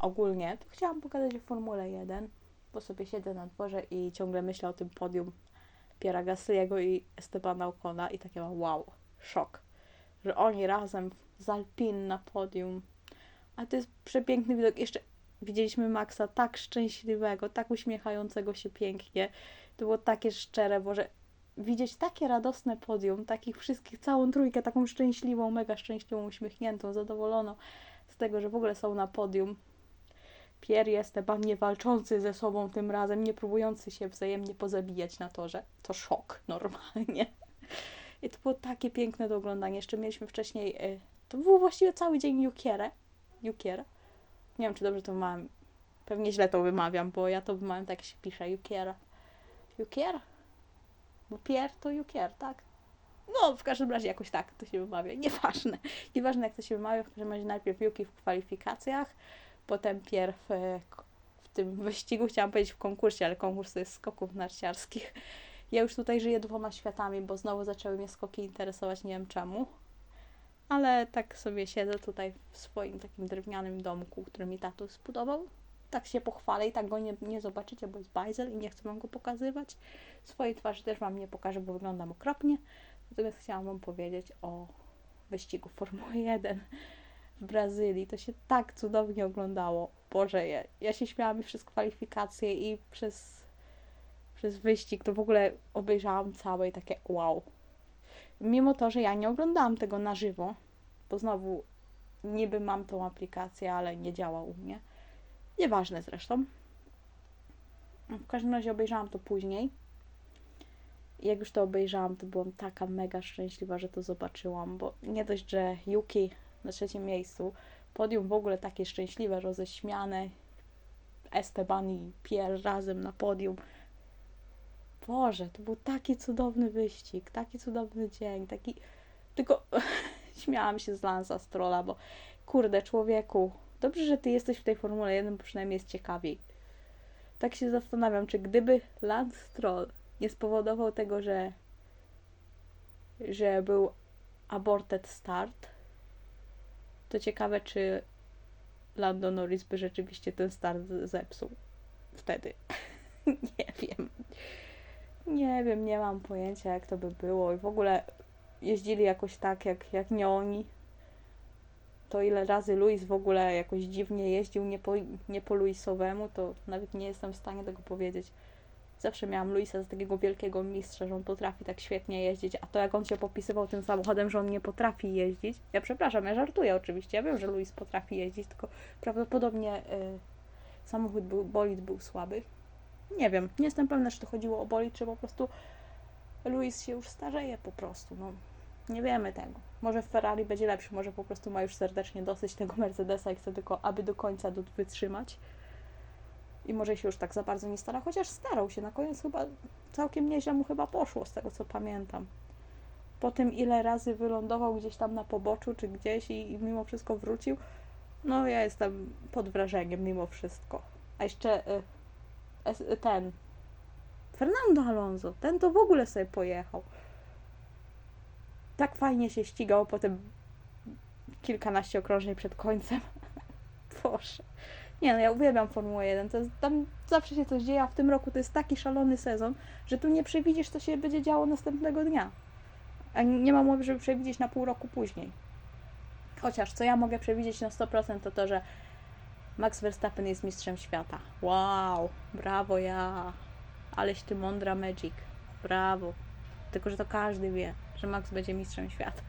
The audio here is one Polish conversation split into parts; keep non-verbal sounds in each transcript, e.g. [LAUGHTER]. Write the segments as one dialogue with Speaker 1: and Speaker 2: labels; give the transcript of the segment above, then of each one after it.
Speaker 1: ogólnie to chciałam pokazać w Formule 1, bo sobie siedzę na dworze i ciągle myślę o tym podium Piera Gasly'ego i Estebana Ocona i takie mam wow, szok, że oni razem z Alpin na podium. A to jest przepiękny widok. Jeszcze widzieliśmy Maxa tak szczęśliwego, tak uśmiechającego się pięknie. To było takie szczere, bo że widzieć takie radosne podium, takich wszystkich, całą trójkę, taką szczęśliwą, mega szczęśliwą, uśmiechniętą, zadowoloną z tego, że w ogóle są na podium. Pierre i Esteban nie walczący ze sobą tym razem, nie próbujący się wzajemnie pozabijać na torze. To szok normalnie. I to było takie piękne do oglądania. Jeszcze mieliśmy wcześniej, y, to był właściwie cały dzień Jukierę. Jukier. Nie wiem, czy dobrze to wymawiam. Pewnie źle to wymawiam, bo ja to wymawiam tak, jak się pisze. Jukiera. Jukier? Bo Pierre to Jukier, tak? No, w każdym razie jakoś tak to się wymawia. Nieważne. Nieważne jak to się wymawia, w każdym razie najpierw Yuki w kwalifikacjach, potem Pierre w, w tym wyścigu, chciałam powiedzieć w konkursie, ale konkurs jest skoków narciarskich. Ja już tutaj żyję dwoma światami, bo znowu zaczęły mnie skoki interesować, nie wiem czemu. Ale tak sobie siedzę tutaj w swoim takim drewnianym domku, który mi tato zbudował. Tak się pochwalę i tak go nie, nie zobaczycie, bo jest bajzel i nie chcę wam go pokazywać. Swojej twarzy też wam nie pokażę, bo wyglądam okropnie. Natomiast chciałam wam powiedzieć o wyścigu Formuły 1 w Brazylii. To się tak cudownie oglądało. Boże, ja, ja się śmiałam i przez kwalifikacje i przez, przez wyścig. To w ogóle obejrzałam całe i takie wow. Mimo to, że ja nie oglądałam tego na żywo, bo znowu niby mam tą aplikację, ale nie działa u mnie. Nieważne zresztą. W każdym razie obejrzałam to później. Jak już to obejrzałam, to byłam taka mega szczęśliwa, że to zobaczyłam, bo nie dość, że Yuki na trzecim miejscu, podium w ogóle takie szczęśliwe, roześmiane, Esteban i Pierre razem na podium. Boże, to był taki cudowny wyścig, taki cudowny dzień, taki... Tylko [LAUGHS] śmiałam się z Lansa Strolla, bo kurde, człowieku, dobrze, że ty jesteś w tej Formule 1, bo przynajmniej jest ciekawiej. Tak się zastanawiam, czy gdyby Lance Stroll nie spowodował tego, że że był aborted start, to ciekawe, czy Lando Norris by rzeczywiście ten start zepsuł wtedy. [LAUGHS] nie wiem. Nie wiem, nie mam pojęcia, jak to by było. I w ogóle jeździli jakoś tak, jak, jak nie oni. To ile razy Luis w ogóle jakoś dziwnie jeździł nie po, nie po Luisowemu, to nawet nie jestem w stanie tego powiedzieć. Zawsze miałam Luisa za takiego wielkiego mistrza, że on potrafi tak świetnie jeździć, a to jak on się popisywał tym samochodem, że on nie potrafi jeździć. Ja przepraszam, ja żartuję oczywiście, ja wiem, że Luis potrafi jeździć, tylko prawdopodobnie y, samochód był, bolid był słaby. Nie wiem, nie jestem pewna, czy to chodziło o bolid, czy po prostu Luis się już starzeje po prostu, no. Nie wiemy tego. Może Ferrari będzie lepszy, może po prostu ma już serdecznie dosyć tego Mercedesa i chce tylko, aby do końca wytrzymać. I może się już tak za bardzo nie stara, chociaż starał się. Na koniec chyba całkiem nieźle mu chyba poszło, z tego co pamiętam. Po tym, ile razy wylądował gdzieś tam na poboczu czy gdzieś i, i mimo wszystko wrócił, no ja jestem pod wrażeniem mimo wszystko. A jeszcze y, y, ten Fernando Alonso, ten to w ogóle sobie pojechał. Tak fajnie się ścigał, potem kilkanaście okrążeń przed końcem. [LAUGHS] Boże. Nie no, ja uwielbiam Formułę 1. To jest, tam zawsze się coś dzieje, a w tym roku to jest taki szalony sezon, że tu nie przewidzisz, co się będzie działo następnego dnia. A nie ma mowy, żeby przewidzieć na pół roku później. Chociaż co ja mogę przewidzieć na 100% to to, że Max Verstappen jest mistrzem świata. Wow, brawo ja. Aleś ty mądra Magic. Brawo. Tylko, że to każdy wie, że Max będzie mistrzem świata.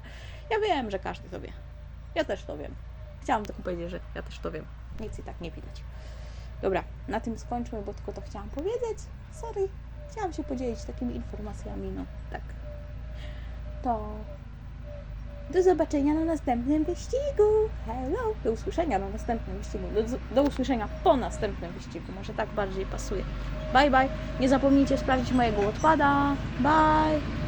Speaker 1: Ja wiem, że każdy to wie. Ja też to wiem. Chciałam tylko powiedzieć, że ja też to wiem. Nic i tak nie widać. Dobra, na tym skończmy, bo tylko to chciałam powiedzieć. Sorry. Chciałam się podzielić takimi informacjami, no tak. To do zobaczenia na następnym wyścigu. Hello! Do usłyszenia na następnym wyścigu. Do, do usłyszenia po następnym wyścigu. Może tak bardziej pasuje. Bye bye. Nie zapomnijcie sprawdzić mojego odpada. Bye!